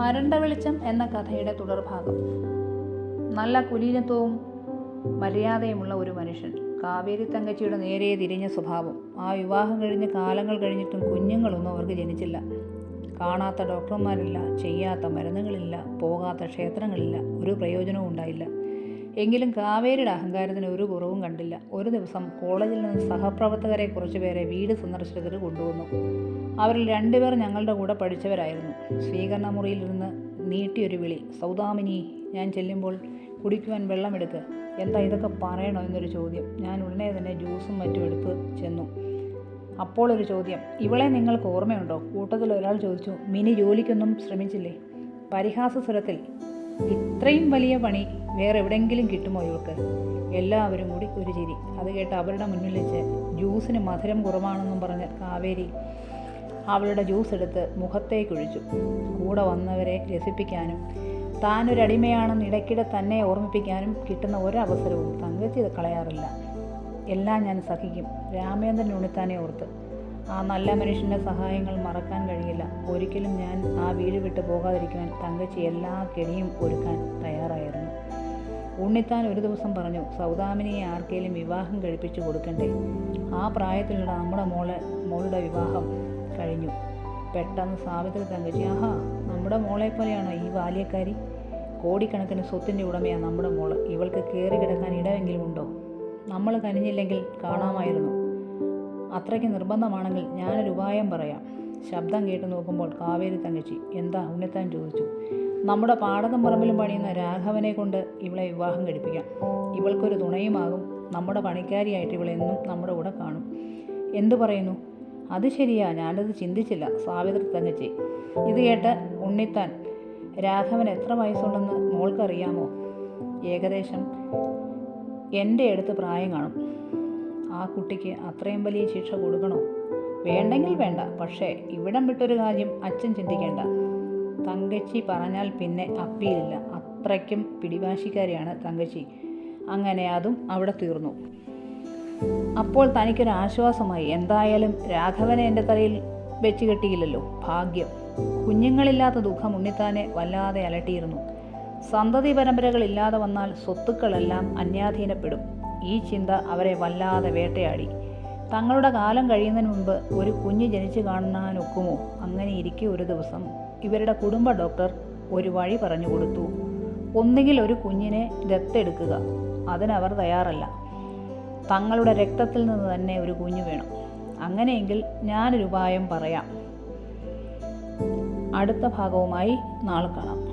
അരണ്ട വെളിച്ചം എന്ന കഥയുടെ തുടർഭാഗം. നല്ല കുലീനത്വവും മര്യാദയുമുള്ള ഒരു മനുഷ്യൻ. കാവേരി തങ്കച്ചിയുടെ നേരെ തിരിഞ്ഞ സ്വഭാവം. ആ വിവാഹം കഴിഞ്ഞ് കാലങ്ങൾ കഴിഞ്ഞിട്ടും കുഞ്ഞുങ്ങളൊന്നും അവർക്ക് ജനിച്ചില്ല. കാണാത്ത ഡോക്ടർമാരില്ല ചെയ്യാത്ത മരുന്നുകളില്ല പോകാത്ത ക്ഷേത്രങ്ങളില്ല ഒരു പ്രയോജനവും ഉണ്ടായില്ല. എങ്കിലും കാവേരിയുടെ അഹങ്കാരത്തിന് ഒരു കുറവും കണ്ടില്ല. ഒരു ദിവസം കോളേജിൽ നിന്ന് സഹപ്രവർത്തകരെ കുറച്ചുപേരെ വീട് സന്ദർശനത്തിന് കൊണ്ടുവന്നു. അവരിൽ രണ്ടുപേർ ഞങ്ങളുടെ കൂടെ പഠിച്ചവരായിരുന്നു. സ്വീകരണ നിന്ന് നീട്ടിയൊരു വിളി സൗദാമിനി ഞാൻ ചെല്ലുമ്പോൾ കുടിക്കുവാൻ വെള്ളമെടുക്ക്. എന്താ ഇതൊക്കെ പറയണോ? എന്നൊരു ചോദ്യം. ഞാൻ ഉടനെ തന്നെ ജ്യൂസും മറ്റും എടുത്ത് ചെന്നു. അപ്പോൾ ഒരു ചോദ്യം ഇവളെ നിങ്ങൾക്ക് ഓർമ്മയുണ്ടോ? കൂട്ടത്തിൽ ഒരാൾ ചോദിച്ചു മിനി ജോലിക്കൊന്നും ശ്രമിച്ചില്ലേ? പരിഹാസ സ്വരത്തിൽ. ഇത്രയും വലിയ പണി വേറെ എവിടെയെങ്കിലും കിട്ടുമോ ഇവൾക്ക്? എല്ലാവരും കൂടി ഒരു ചിരി. അത് കേട്ട് അവരുടെ മുന്നിൽ വെച്ച് ജ്യൂസിന് മധുരം കുറവാണെന്നും പറഞ്ഞ് കാവേരി അവളുടെ ജ്യൂസ് എടുത്ത് മുഖത്തേക്കൊഴിച്ചു കൂടെ വന്നവരെ രസിപ്പിക്കാനും താനൊരടിമയാണെന്ന് ഇടയ്ക്കിടെ തന്നെ ഓർമ്മിപ്പിക്കാനും കിട്ടുന്ന ഒരവസരവും തങ്കച്ചി കളയാറില്ല. എല്ലാം ഞാൻ സഹിക്കും. രാമേന്ദ്രൻ ഉണിത്താനെ ഓർത്ത്. ആ നല്ല മനുഷ്യന്റെ സഹായങ്ങൾ മറക്കാൻ കഴിയില്ല. ഒരിക്കലും ഞാൻ ആ വീട് വിട്ട് പോകാതിരിക്കുവാൻ തങ്കച്ചി എല്ലാ കെണിയും ഒരുക്കാൻ തയ്യാറായിരുന്നു. ഉണ്ണിത്താൻ ഒരു ദിവസം പറഞ്ഞു സൗദാമിനിയെ ആർക്കെങ്കിലും വിവാഹം കഴിപ്പിച്ചു കൊടുക്കണ്ടേ? ആ പ്രായത്തിലുള്ള നമ്മുടെ മോളെ മോളുടെ വിവാഹം കഴിഞ്ഞു. പെട്ടെന്ന് സാവിത്രി തങ്കച്ചി ആഹാ നമ്മുടെ മോളെ പോലെയാണോ ഈ ബാല്യക്കാരി? കോടിക്കണക്കിന് സ്വത്തിന്റെ ഉടമയാണ് നമ്മുടെ മോൾ. ഇവൾക്ക് കയറി കിടക്കാൻ ഇടമെങ്കിലും ഉണ്ടോ? നമ്മൾ കനിഞ്ഞില്ലെങ്കിൽ കാണാമായിരുന്നു. അത്രയ്ക്ക് നിർബന്ധമാണെങ്കിൽ ഞാനൊരു ഉപായം പറയാം. ശബ്ദം കേട്ട് നോക്കുമ്പോൾ കാവേരി തങ്കച്ചി എന്താ? ഉണ്ണിത്താൻ ചോദിച്ചു. നമ്മുടെ പാടത്തും പറമ്പിലും പണിയുന്ന രാഘവനെ കൊണ്ട് ഇവളെ വിവാഹം കഴിപ്പിക്കാം. ഇവൾക്കൊരു തുണയുമാകും. നമ്മുടെ പണിക്കാരിയായിട്ട് ഇവളെന്നും നമ്മുടെ കൂടെ കാണും. എന്തു പറയുന്നു? അത് ശരിയാ. ഞാനത് ചിന്തിച്ചില്ല. സാവിത്രി തങ്ങച്ചി ഇത് കേട്ട് ഉണ്ണിത്താൻ രാഘവൻ എത്ര വയസ്സുണ്ടെന്ന് മോൾക്കറിയാമോ? ഏകദേശം എന്റെ അടുത്ത് പ്രായം കാണും. ആ കുട്ടിക്ക് അത്രയും വലിയ ശിക്ഷ കൊടുക്കണോ? വേണ്ടെങ്കിൽ വേണ്ട. പക്ഷേ ഇവിടം വിട്ടൊരു കാര്യം അച്ഛൻ ചിന്തിക്കേണ്ട. തങ്കച്ചി പറഞ്ഞാൽ പിന്നെ അപ്പീലില്ല. അത്രയ്ക്കും പിടിവാശിക്കാരിയാണ് തങ്കച്ചി. അങ്ങനെ അതും അവിടെ തീർന്നു. അപ്പോൾ തനിക്കൊരു ആശ്വാസമായി. എന്തായാലും രാഘവനെ എന്റെ തലയിൽ വെച്ച് കെട്ടിയില്ലല്ലോ. ഭാഗ്യം. കുഞ്ഞുങ്ങളില്ലാത്ത ദുഃഖം ഉണ്ണിത്താനെ വല്ലാതെ അലട്ടിയിരുന്നു. സന്തതി പരമ്പരകൾ ഇല്ലാതെ വന്നാൽ സ്വത്തുക്കളെല്ലാം അന്യാധീനപ്പെടും. ഈ ചിന്ത അവരെ വല്ലാതെ വേട്ടയാടി. തങ്ങളുടെ കാലം കഴിയുന്നതിന് മുൻപ് ഒരു കുഞ്ഞ് ജനിച്ചു കാണാനൊക്കുമോ? അങ്ങനെ ഇരിക്കെ ഒരു ദിവസം ഇവരുടെ കുടുംബ ഡോക്ടർ ഒരു വഴി പറഞ്ഞു കൊടുത്തു. ഒന്നുകിൽ ഒരു കുഞ്ഞിനെ ദത്തെടുക്കുക അതിനവർ തയ്യാറല്ല. തങ്ങളുടെ രക്തത്തിൽ നിന്ന് തന്നെ ഒരു കുഞ്ഞു വേണം. അങ്ങനെയെങ്കിൽ ഞാനൊരു ഉപായം പറയാം. അടുത്ത ഭാഗവുമായി നാളെ കാണാം.